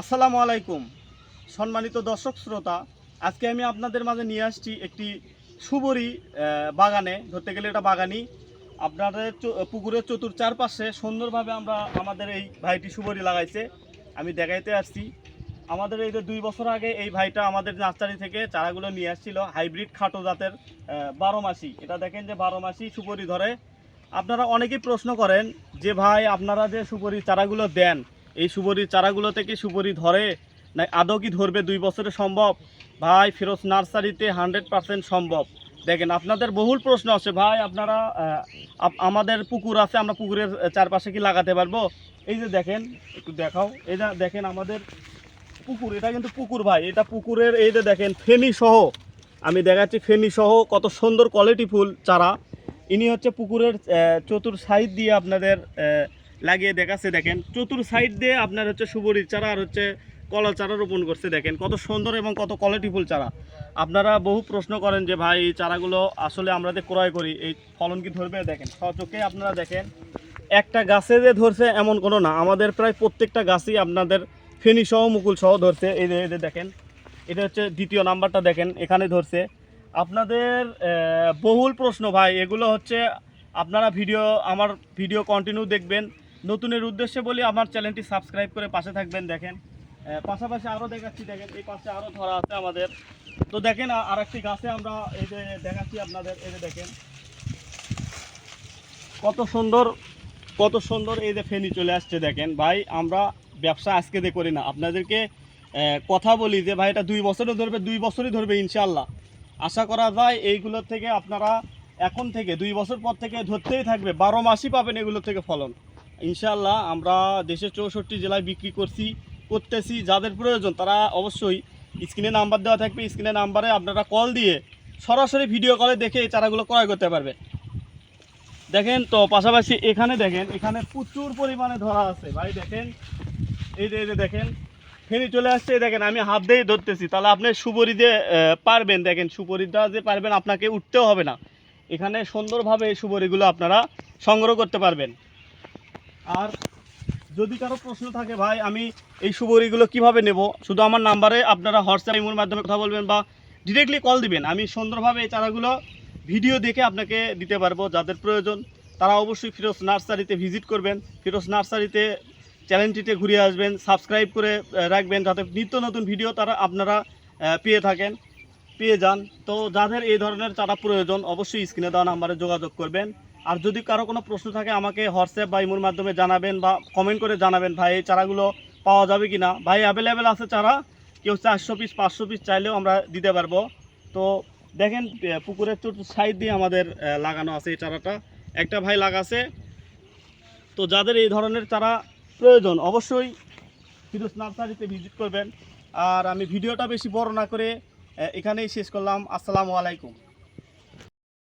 আসসালামু আলাইকুম। সম্মানিত দর্শক শ্রোতা, আজকে আমি আপনাদের মাঝে নিয়ে আসছি একটি সুবরি বাগানে, ধরতে গেলে এটা বাগানি আপনাদের পুকুরের চতুর চারপাশে সুন্দরভাবে আমরা আমাদের এই ভাইটি সুবরি লাগাইছে। আমি দেখাইতে আসছি। আমাদের এই যে দুই বছর আগে এই ভাইটা আমাদের নার্সারি থেকে চারাগুলো নিয়ে আসছিল, হাইব্রিড খাটো জাতের বারো মাসি। এটা দেখেন যে বারো মাসি সুপরি ধরে। আপনারা অনেকেই প্রশ্ন করেন যে, ভাই, আপনারা যে সুপরি চারাগুলো দেন এই সুপরির চারাগুলো থেকে সুপরি ধরে না আদৌ কি ধরবে দুই বছরে সম্ভব? ভাই, ফিরোজ নার্সারিতে হান্ড্রেড পার্সেন্ট সম্ভব। দেখেন, আপনাদের বহুল প্রশ্ন আছে, ভাই, আপনারা আমাদের পুকুর আছে, আমরা পুকুরের চারপাশে কি লাগাতে পারব? এই যে দেখেন, একটু দেখাও, এই দেখেন আমাদের পুকুর, এটা কিন্তু পুকুর, ভাই, এটা পুকুরের, এই যে দেখেন, ফেনি সহ, আমি দেখাচ্ছি ফেনি সহ, কত সুন্দর কোয়ালিটি ফুল চারা। ইনি হচ্ছে পুকুরের চতুর সাইড দিয়ে আপনাদের লাগিয়ে দেখাচ্ছে, দেখেন। চতুর সাইড দিয়ে আপনার হচ্ছে সুবরির চারা আর হচ্ছে কলা চারা রোপণ করছে, দেখেন। কত সুন্দর এবং কত কোয়ালিটিফুল চারা। আপনারা বহু প্রশ্ন করেন যে, ভাই, এই চারাগুলো আসলে আমরা যে ক্রয় করি, এই ফলন কি ধরবে? দেখেন সচোখে আপনারা দেখেন, একটা গাছে যে ধরছে এমন কোনো না। আমাদের প্রায় প্রত্যেকটা গাছই আপনাদের ফেনি সহ, মুকুল সহ ধরছে। এই যে যে দেখেন, এটা হচ্ছে দ্বিতীয় নাম্বারটা দেখেন, এখানে ধরছে। আপনাদের বহুল প্রশ্ন, ভাই, এগুলো হচ্ছে, আপনারা ভিডিও আমার ভিডিও কন্টিনিউ দেখবেন নতুনের উদ্দেশ্যে বলি, আমার চ্যানেলটি সাবস্ক্রাইব করে পাশে থাকবেন, দেখেন। পাশাপাশি আরও দেখাচ্ছি, দেখেন, এই পাশে আরও ধরা আছে আমাদের। তো দেখেন আর একটি গাছে আমরা এই যে দেখাচ্ছি আপনাদের, এই যে দেখেন। কত সুন্দর কত সুন্দর এই যে ফেনি চলে আসছে, দেখেন। ভাই, আমরা ব্যবসা আজকে দিয়ে করি না। আপনাদেরকে কথা বলি যে, ভাই, এটা দুই বছরে ধরবে, দুই বছরই ধরবে ইনশাল্লাহ আশা করা যায় এইগুলোর থেকে আপনারা এখন থেকে, দুই বছর পর থেকে ধরতেই থাকবে। বারো মাসই পাবেন এগুলোর থেকে ফলন। ইনশাল্লাহ আমরা দেশের চৌষট্টি জেলায় বিক্রি করছি, করতেছি, যাদের প্রয়োজন তারা অবশ্যই স্ক্রিনে নাম্বার দেওয়া থাকবে, স্ক্রিনে নাম্বারে আপনারা কল দিয়ে সরাসরি ভিডিও কলে দেখে এই চারাগুলো ক্রয় করতে পারবে। দেখেন তো, পাশাপাশি এখানে দেখেন, এখানে প্রচুর পরিমাণে ধরা আছে। ভাই, দেখেন, এই যে এই যে দেখেন, ফেনি চলে আসছে দেখেন, আমি হাত দিয়েই ধরতেছি। তাহলে আপনি সুপরি যে পারবেন, দেখেন, সুপরিটা যে পারবেন আপনাকে উঠতেও হবে না। এখানে সুন্দরভাবে এই সুপরিগুলো আপনারা সংগ্রহ করতে পারবেন। আর যদি কারও প্রশ্ন থাকে, ভাই, আমি এই সুবরিগুলো কীভাবে নেব? শুধু আমার নাম্বারে আপনারা হোয়াটসঅ্যাপ, ইমোর মাধ্যমে কথা বলবেন বা ডিরেক্টলি কল দিবেন। আমি সুন্দরভাবে এই চারাগুলো ভিডিও দেখে আপনাকে দিতে পারব, যাদের প্রয়োজন। তারা অবশ্যই ফিরোজ নার্সারিতে ভিজিট করবেন। ফিরোজ নার্সারিতে চ্যানেলটিতে ঘুরে আসবেন সাবস্ক্রাইব করে রাখবেন, যাতে নিত্য নতুন ভিডিও তারা আপনারা পেয়ে থাকেন, পেয়ে যান। তো যাদের এই ধরনের চারা প্রয়োজন, অবশ্যই স্ক্রিনে দেওয়া নাম্বারে যোগাযোগ করবেন। আর যদি কারও কোনো প্রশ্ন থাকে, আমাকে হোয়াটসঅ্যাপ বা ইমোর মাধ্যমে জানাবেন বা কমেন্ট করে জানাবেন, ভাই, এই চারাগুলো পাওয়া যাবে কি না ভাই অ্যাভেলেবেল আছে চারা, কেউ চারশো পিস পাঁচশো পিস চাইলেও আমরা দিতে পারব। তো দেখেন পুকুরের চোট সাইড দিয়ে আমাদের লাগানো আছে এই চারাটা। একটা ভাই লাগাছে। তো যাদের এই ধরনের চারা প্রয়োজন, অবশ্যই ফিরোজ নার্সারিতে ভিজিট করবেন। আর আমি ভিডিওটা বেশি বড় না করে এখানেই শেষ করলাম। আসসালামু আলাইকুম।